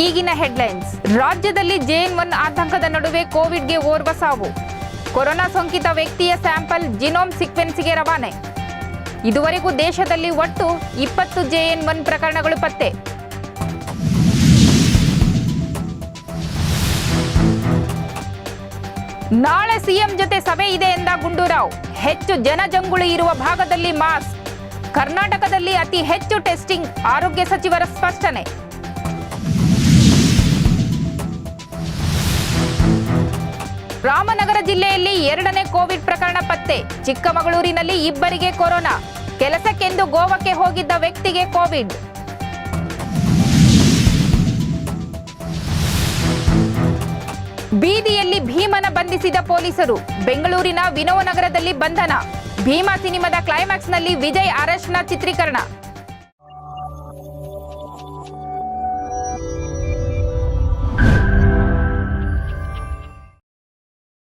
ಈಗಿನ ಹೆಡ್ಲೈನ್ಸ್. ರಾಜ್ಯದಲ್ಲಿ ಜೇನ್ ಒನ್ ಆತಂಕದ ನಡುವೆ ಕೋವಿಡ್ಗೆ ಓರ್ವ ಸಾವು. ಕೊರೋನಾ ಸೋಂಕಿತ ವ್ಯಕ್ತಿಯ ಸ್ಯಾಂಪಲ್ ಜಿನೋಮ್ ಸಿಕ್ವೆನ್ಸ್ಗೆ ರವಾನೆ. ಇದುವರೆಗೂ ದೇಶದಲ್ಲಿ ಒಟ್ಟು ಇಪ್ಪತ್ತು ಜೆಎನ್ ಒನ್ ಪ್ರಕರಣಗಳು ಪತ್ತೆ. ನಾಳೆ ಸಿಎಂ ಜೊತೆ ಸಭೆ ಇದೆ ಎಂದ ಗುಂಡೂರಾವ್. ಹೆಚ್ಚು ಜನಜಂಗುಳಿ ಇರುವ ಭಾಗದಲ್ಲಿ ಮಾಸ್ಕ್. ಕರ್ನಾಟಕದಲ್ಲಿ ಅತಿ ಹೆಚ್ಚು ಟೆಸ್ಟಿಂಗ್. ಆರೋಗ್ಯ ಸಚಿವರ ಸ್ಪಷ್ಟನೆ. ರಾಮನಗರ ಜಿಲ್ಲೆಯಲ್ಲಿ ಎರಡನೇ ಕೋವಿಡ್ ಪ್ರಕರಣ ಪತ್ತೆ. ಚಿಕ್ಕಮಗಳೂರಿನಲ್ಲಿ ಇಬ್ಬರಿಗೆ ಕೊರೋನಾ. ಕೆಲಸಕ್ಕೆಂದು ಗೋವಾಕ್ಕೆ ಹೋಗಿದ್ದ ವ್ಯಕ್ತಿಗೆ ಕೋವಿಡ್. ಬೀದಿಯಲ್ಲಿ ಭೀಮನ ಬಂಧಿಸಿದ ಪೊಲೀಸರು. ಬೆಂಗಳೂರಿನ ವಿನೋನಗರದಲ್ಲಿ ಬಂಧನ. ಭೀಮಾ ಸಿನಿಮಾದ ಕ್ಲೈಮ್ಯಾಕ್ಸ್ನಲ್ಲಿ ವಿಜಯ್ ಅರೆಸ್ಟ್ನ ಚಿತ್ರೀಕರಣ.